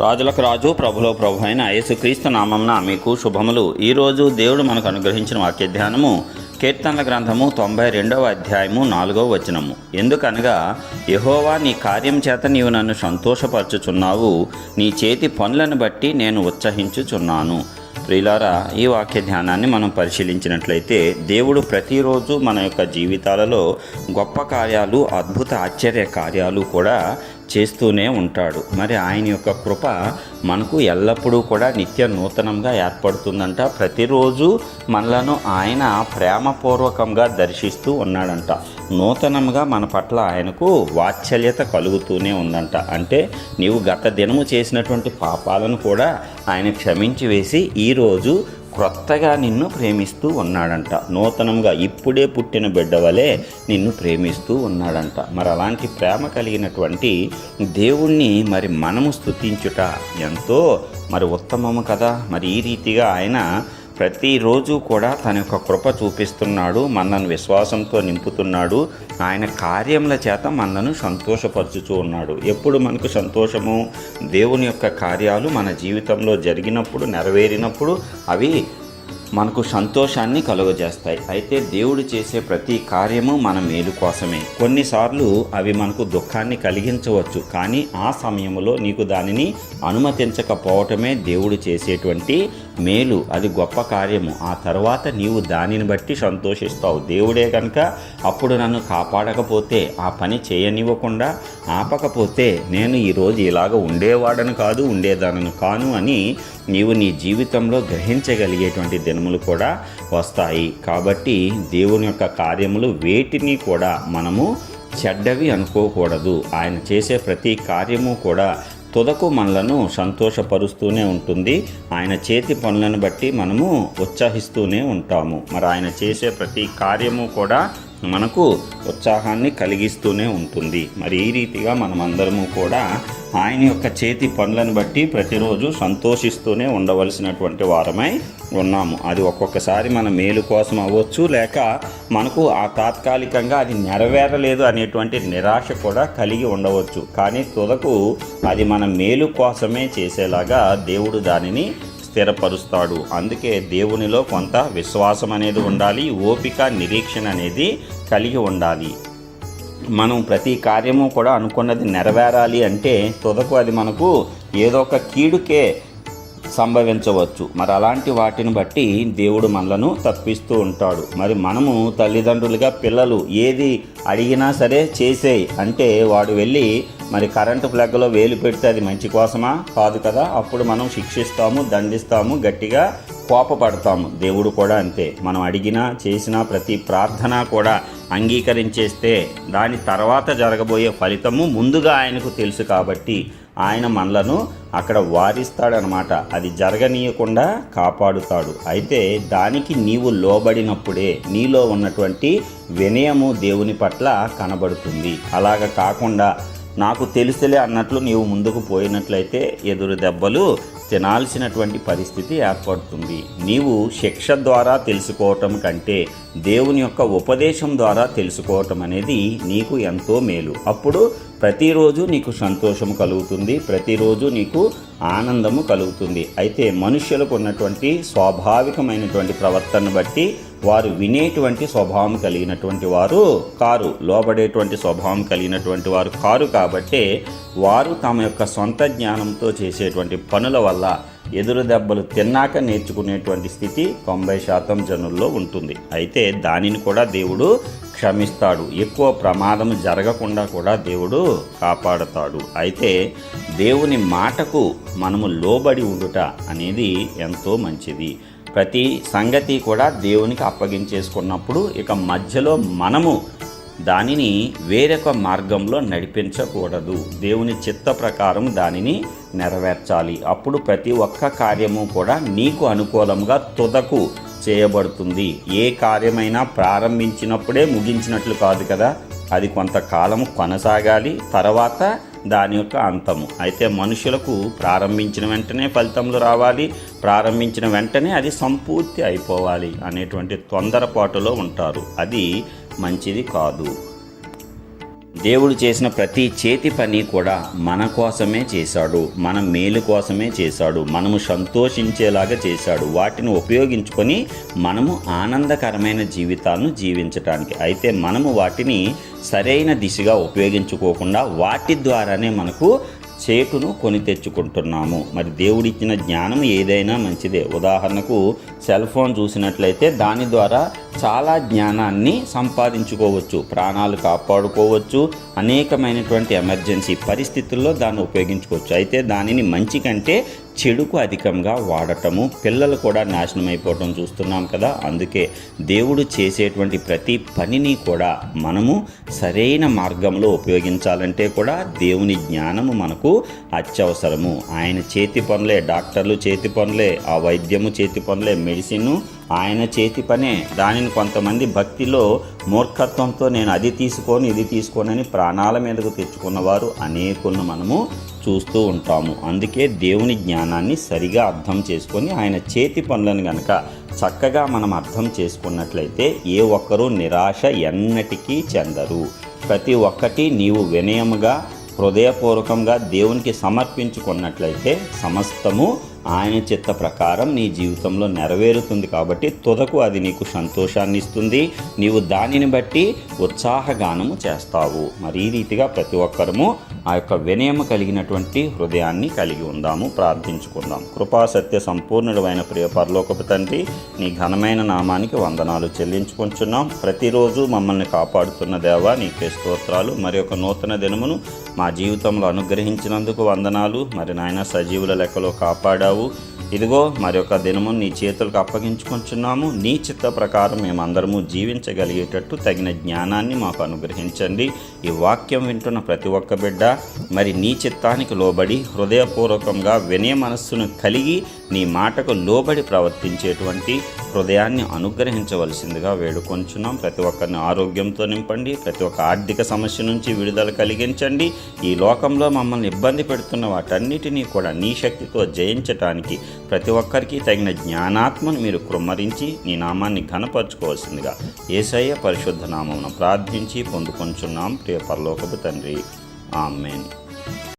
రాజులకు రాజు ప్రభులో ప్రభు అయిన యేసుక్రీస్తు నామంన మీకు శుభములు. ఈరోజు దేవుడు మనకు అనుగ్రహించిన వాక్య ధ్యానము కీర్తనల గ్రంథము తొంభై రెండవ అధ్యాయము నాలుగవ వచనము. ఎందుకనగా యహోవా నీ కార్యం చేత నీవు నన్ను సంతోషపరచుచున్నావు. నీ చేతి పనులను బట్టి నేను ఉత్సహించుచున్నాను. ప్రియులారా ఈ వాక్య ధ్యానాన్ని మనం పరిశీలించినట్లయితే దేవుడు ప్రతిరోజు మన యొక్క జీవితాలలో గొప్ప కార్యాలు అద్భుత ఆశ్చర్య కార్యాలు కూడా చేస్తూనే ఉంటాడు. మరి ఆయన యొక్క కృప మనకు ఎల్లప్పుడూ కూడా నిత్య నూతనంగా ఏర్పడుతుందంట. ప్రతిరోజు మనలను ఆయన ప్రేమపూర్వకంగా దర్శిస్తూ ఉన్నాడంట. నూతనంగా మన పట్ల ఆయనకు వాత్సల్యత కలుగుతూనే ఉందంట. అంటే నీవు గత దినము చేసినటువంటి పాపాలను కూడా ఆయన క్షమించి వేసి ఈరోజు క్రొత్తగా నిన్ను ప్రేమిస్తూ ఉన్నాడంట. నూతనంగా ఇప్పుడే పుట్టిన బిడ్డ వలె నిన్ను ప్రేమిస్తూ ఉన్నాడంట. మరి అలాంటి ప్రేమ కలిగినటువంటి దేవుణ్ణి మరి మనము స్తుతించుట ఎంతో మరి ఉత్తమము కదా. మరి ఈ రీతిగా ఆయన ప్రతిరోజు కూడా తన యొక్క కృప చూపిస్తున్నాడు మనను విశ్వాసంతో నింపుతున్నాడు. ఆయన కార్యముల చేత మనను సంతోషపరుచుతూ ఉన్నాడు. ఎప్పుడు మనకు సంతోషము? దేవుని యొక్క కార్యాలు మన జీవితంలో జరిగినప్పుడు నెరవేరినప్పుడు అవి మనకు సంతోషాన్ని కలుగజేస్తాయి. అయితే దేవుడు చేసే ప్రతి కార్యము మన మేలు కోసమే. కొన్నిసార్లు అవి మనకు దుఃఖాన్ని కలిగించవచ్చు. కానీ ఆ సమయంలో నీకు దానిని అనుమతించకపోవటమే దేవుడు చేసేటువంటి మేలు. అది గొప్ప కార్యము. ఆ తర్వాత నీవు దానిని బట్టి సంతోషిస్తావు. దేవుడే కనుక అప్పుడు నన్ను కాపాడకపోతే ఆ పని చేయనివ్వకుండా ఆపకపోతే నేను ఈరోజు ఇలాగ ఉండేవాడను కాదు ఉండేదానను కాను అని నీవు నీ జీవితంలో గ్రహించగలిగేటువంటి దినములు కూడా వస్తాయి. కాబట్టి దేవుని యొక్క కార్యములు వేటిని కూడా మనము చెడ్డవి అనుకోకూడదు. ఆయన చేసే ప్రతి కార్యము కూడా తుదకు మనలను సంతోషపరుస్తూనే ఉంటుంది. ఆయన చేతి పనులను బట్టి మనము ఉత్సాహిస్తూనే ఉంటాము. మరి ఆయన చేసే ప్రతి కార్యము కూడా మనకు ఉత్సాహాన్ని కలిగిస్తూనే ఉంటుంది. మరి ఈ రీతిగా మనమందరము కూడా ఆయన యొక్క చేతి పనులను బట్టి ప్రతిరోజు సంతోషిస్తూనే ఉండవలసినటువంటి వారమై ఉన్నాము. అది ఒక్కొక్కసారి మన మేలు కోసం అవ్వచ్చు లేక మనకు ఆ తాత్కాలికంగా అది నెరవేరలేదు అనేటువంటి నిరాశ కూడా కలిగి ఉండవచ్చు. కానీ తుదకు అది మన మేలు కోసమే చేసేలాగా దేవుడు దానిని స్థిరపరుస్తాడు. అందుకే దేవునిలో కొంత విశ్వాసం అనేది ఉండాలి ఓపిక నిరీక్షణ అనేది కలిగి ఉండాలి. మనం ప్రతి కార్యము కూడా అనుకున్నది నెరవేరాలి అంటే తుదకు అది మనకు ఏదో ఒక కీడుకే సంభవించవచ్చు. మరి అలాంటి వాటిని బట్టి దేవుడు మనలను తప్పిస్తూ ఉంటాడు. మరి మనము తల్లిదండ్రులుగా పిల్లలు ఏది అడిగినా సరే చేసేయి అంటే వాడు వెళ్ళి మరి కరెంటు ప్లగ్లో వేలు పెడితే అది మంచి కోసమా? కాదు కదా. అప్పుడు మనం శిక్షిస్తాము దండిస్తాము గట్టిగా కోపపడతాము. దేవుడు కూడా అంతే. మనం అడిగినా చేసిన ప్రతి ప్రార్థన కూడా అంగీకరించేస్తే దాని తర్వాత జరగబోయే ఫలితము ముందుగా ఆయనకు తెలుసు కాబట్టి ఆయన మనలను అక్కడ వారిస్తాడనమాట. అది జరగనీయకుండా కాపాడుతాడు. అయితే దానికి నీవు లోబడినప్పుడే నీలో ఉన్నటువంటి వినయము దేవుని పట్ల కనబడుతుంది. అలాగ కాకుండా నాకు తెలుసులే అన్నట్లు నీవు ముందుకు పోయినట్లయితే ఎదురు దెబ్బలు తినాల్సినటువంటి పరిస్థితి ఏర్పడుతుంది. నీవు శిక్ష ద్వారా తెలుసుకోవటం కంటే దేవుని యొక్క ఉపదేశం ద్వారా తెలుసుకోవటం అనేది నీకు ఎంతో మేలు. అప్పుడు ప్రతిరోజు నీకు సంతోషం కలుగుతుంది ప్రతిరోజు నీకు ఆనందము కలుగుతుంది. అయితే మనుష్యులకు ఉన్నటువంటి స్వాభావికమైనటువంటి ప్రవర్తనను బట్టి వారు వినేటువంటి స్వభావం కలిగినటువంటి వారు కారు లోబడేటువంటి స్వభావం కలిగినటువంటి వారు కారు కాబట్టే వారు తమ యొక్క సొంత జ్ఞానంతో చేసేటువంటి పనుల వల్ల ఎదురు దెబ్బలు తిన్నాక నేర్చుకునేటువంటి స్థితి తొంభై శాతం జనుల్లో ఉంటుంది. అయితే దానిని కూడా దేవుడు క్షమిస్తాడు. ఎక్కువ ప్రమాదం జరగకుండా కూడా దేవుడు కాపాడతాడు. అయితే దేవుని మాటకు మనము లోబడి ఉండుట అనేది ఎంతో మంచిది. ప్రతి సంగతి కూడా దేవునికి అప్పగించేసుకున్నప్పుడు ఇక మధ్యలో మనము దానిని వేరొక మార్గంలో నడిపించకూడదు. దేవుని చిత్త ప్రకారం దానిని నెరవేర్చాలి. అప్పుడు ప్రతి ఒక్క కార్యము కూడా నీకు అనుకూలంగా తుదకు చేయబడుతుంది. ఏ కార్యమైనా ప్రారంభించినప్పుడే ముగించినట్లు కాదు కదా? అది కొంతకాలం కొనసాగాలి. తర్వాత దాని యొక్క అంతము. అయితే మనుషులకు ప్రారంభించిన వెంటనే ఫలితములు రావాలి. ప్రారంభించిన వెంటనే అది సంపూర్తి అయిపోవాలి అనేటువంటి తొందరపాటులో ఉంటారు. అది మంచిది కాదు. దేవుడు చేసిన ప్రతి చేతి పని కూడా మన కోసమే చేశాడు. మన మేలు కోసమే చేశాడు. మనము సంతోషించేలాగా చేశాడు. వాటిని ఉపయోగించుకొని మనము ఆనందకరమైన జీవితాలను జీవించటానికి. అయితే మనము వాటిని సరైన దిశగా ఉపయోగించుకోకుండా వాటి ద్వారానే మనకు చేటును కొని తెచ్చుకుంటున్నాము. మరి దేవుడిచ్చిన జ్ఞానం ఏదైనా మంచిదే. ఉదాహరణకు సెల్ ఫోన్ చూసినట్లయితే దాని ద్వారా చాలా జ్ఞానాన్ని సంపాదించుకోవచ్చు ప్రాణాలు కాపాడుకోవచ్చు అనేకమైనటువంటి ఎమర్జెన్సీ పరిస్థితుల్లో దాన్ని ఉపయోగించుకోవచ్చు. అయితే దానిని మంచి కంటే చెడుకు అధికంగా వాడటము పిల్లలు కూడా నాశనం అయిపోవటం చూస్తున్నాం కదా అందుకే దేవుడు చేసేటువంటి ప్రతి పనిని కూడా మనము సరైన మార్గంలో ఉపయోగించాలంటే కూడా దేవుని జ్ఞానము మనకు అత్యవసరము. ఆయన చేతి పనులే డాక్టర్లు చేతి పనులే ఆ వైద్యము చేతి పనులే మెడిసిన్ ఆయన చేతి పనే. దానిని కొంతమంది భక్తిలో మూర్ఖత్వంతో నేను అది తీసుకోని ఇది తీసుకోనని ప్రాణాల మీదకు తెచ్చుకున్నవారు అనేకులను మనము చూస్తూ ఉంటాము. అందుకే దేవుని జ్ఞానాన్ని సరిగా అర్థం చేసుకొని ఆయన చేతి పనులను గనక చక్కగా మనం అర్థం చేసుకున్నట్లయితే ఏ ఒక్కరూ నిరాశ ఎన్నటికీ చెందరు. ప్రతి ఒక్కటి నీవు వినయముగా హృదయపూర్వకంగా దేవునికి సమర్పించుకున్నట్లయితే సమస్తము ఆయన చిత్త ప్రకారం నీ జీవితంలో నెరవేరుతుంది కాబట్టి తుదకు అది నీకు సంతోషాన్ని ఇస్తుంది నీవు దానిని బట్టి ఉత్సాహగానము చేస్తావు. మరి ఈ రీతిగా ప్రతి ఒక్కరము ఆ యొక్క వినయము కలిగినటువంటి హృదయాన్ని కలిగి ఉందాము ప్రార్థించుకుందాం. కృపా సత్య సంపూర్ణుడమైన ప్రియ పరలోకపు తండ్రి నీ ఘనమైన నామానికి వందనాలు చెల్లించుకుంటున్నాం ప్రతిరోజు మమ్మల్ని కాపాడుతున్న దేవా నీకే స్తోత్రాలు. మరి ఒక నూతన దినమును మా జీవితంలో అనుగ్రహించినందుకు వందనాలు. మరి నాయన సజీవుల లెక్కలో కాపాడావు. Saúl ఇదిగో మరి ఒక దినము నీ చేతులకు అప్పగించుకుంటున్నాము నీ చిత్త ప్రకారం మేమందరము జీవించగలిగేటట్టు తగిన జ్ఞానాన్ని మాకు అనుగ్రహించండి. ఈ వాక్యం వింటున్న ప్రతి ఒక్క బిడ్డ మరి నీ చిత్తానికి లోబడి హృదయపూర్వకంగా వినయ మనస్సును కలిగి నీ మాటకు లోబడి ప్రవర్తించేటువంటి హృదయాన్ని అనుగ్రహించవలసిందిగా వేడుకొంచున్నాం. ప్రతి ఒక్కరిని ఆరోగ్యంతో నింపండి. ప్రతి ఒక్క ఆర్థిక సమస్య నుంచి విడుదల కలిగించండి. ఈ లోకంలో మమ్మల్ని ఇబ్బంది పెడుతున్న వాటన్నిటినీ కూడా నీ శక్తితో జయించటానికి ప్రతి ఒక్కరికి తగిన జ్ఞానాత్మను మీరు కృమ్మరించి నీ నామాన్ని ఘనపరచుకోవాల్సిందిగా ఏసయ్య పరిశుద్ధ నామమును ప్రార్థించి పొందుకొంచున్నాం. ప్రియ పరలోకపు తండ్రి. ఆమెన్.